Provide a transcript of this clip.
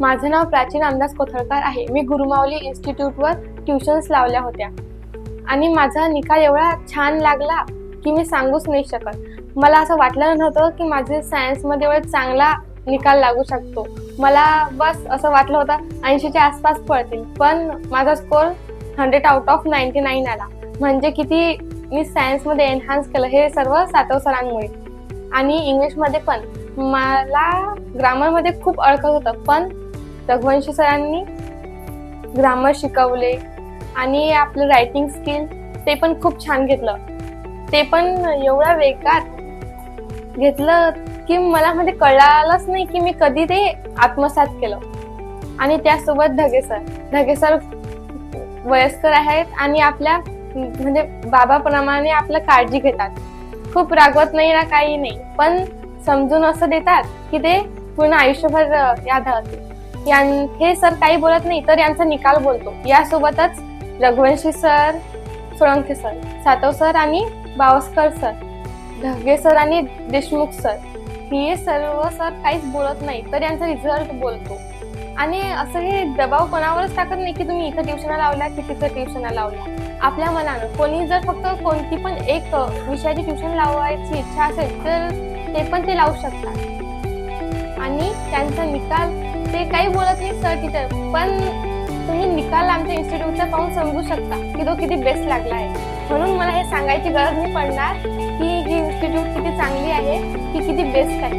माझं नाव प्राचीन अंदाज कोथळकर आहे. मी गुरुमावली इन्स्टिट्यूटवर ट्युशन्स लावल्या होत्या. आणि माझा निकाल एवढा छान लागला की मी सांगूच नाही शकत. मला असं वाटलं नव्हतं की माझे सायन्समध्ये एवढा चांगला निकाल लागू शकतो. मला बस असं वाटलं होतं ऐंशीच्या आसपास पडतील. पण माझा score hundred out of ninety nine आला. म्हणजे किती मी सायन्समध्ये एनहान्स केलं हे सर्व सातव सरांमुळे. आणि इंग्लिशमध्ये पण. मला ग्रामरमध्ये खूप अडकत होतं पण रघुवंशी सरांनी ग्रामर शिकवले आणि आपलं रायटिंग स्किल ते पण खूप छान घेतलं. ते पण एवढा वेगात घेतलं की मला मध्ये कळालंच नाही की मी कधी ते आत्मसात केलं. आणि त्यासोबत धगे सर धगे सर वयस्कर आहेत आणि आपल्या म्हणजे बाबाप्रमाणे आपलं काळजी घेतात. खूप रागवत नाही ना काही नाही पण समजून असं देतात की ते पूर्ण आयुष्यभर याद राहते हे सर काही बोलत नाही तर यांचा निकाल बोलतो. यासोबतच Raghuvanshi sir Solanke sir Satav sir आणि बावस्कर सर ढगे सर आणि देशमुख सर हे सर्व सर काहीच बोलत नाही तर यांचा रिझल्ट बोलतो. आणि असं हे दबाव कोणावरच टाकत नाही की तुम्ही इथं ट्युशना लावल्या की तिथं ट्युशना लावल्या. आपल्या मनानं कोणी जर फक्त कोणती पण एक विषयाची ट्युशन लावायची इच्छा असेल तर ते पण ते लावू शकतात. आणि त्यांचा निकाल ते काही बोलत नाही सर टीचर पण तुम्ही निकाल आमच्या इन्स्टिट्यूटचा पाहून समजू शकता की तो किती बेस्ट लागला आहे. म्हणून मला हे सांगायची गरज नाही पडणार की ही इन्स्टिट्यूट किती चांगली आहे की किती बेस्ट आहे.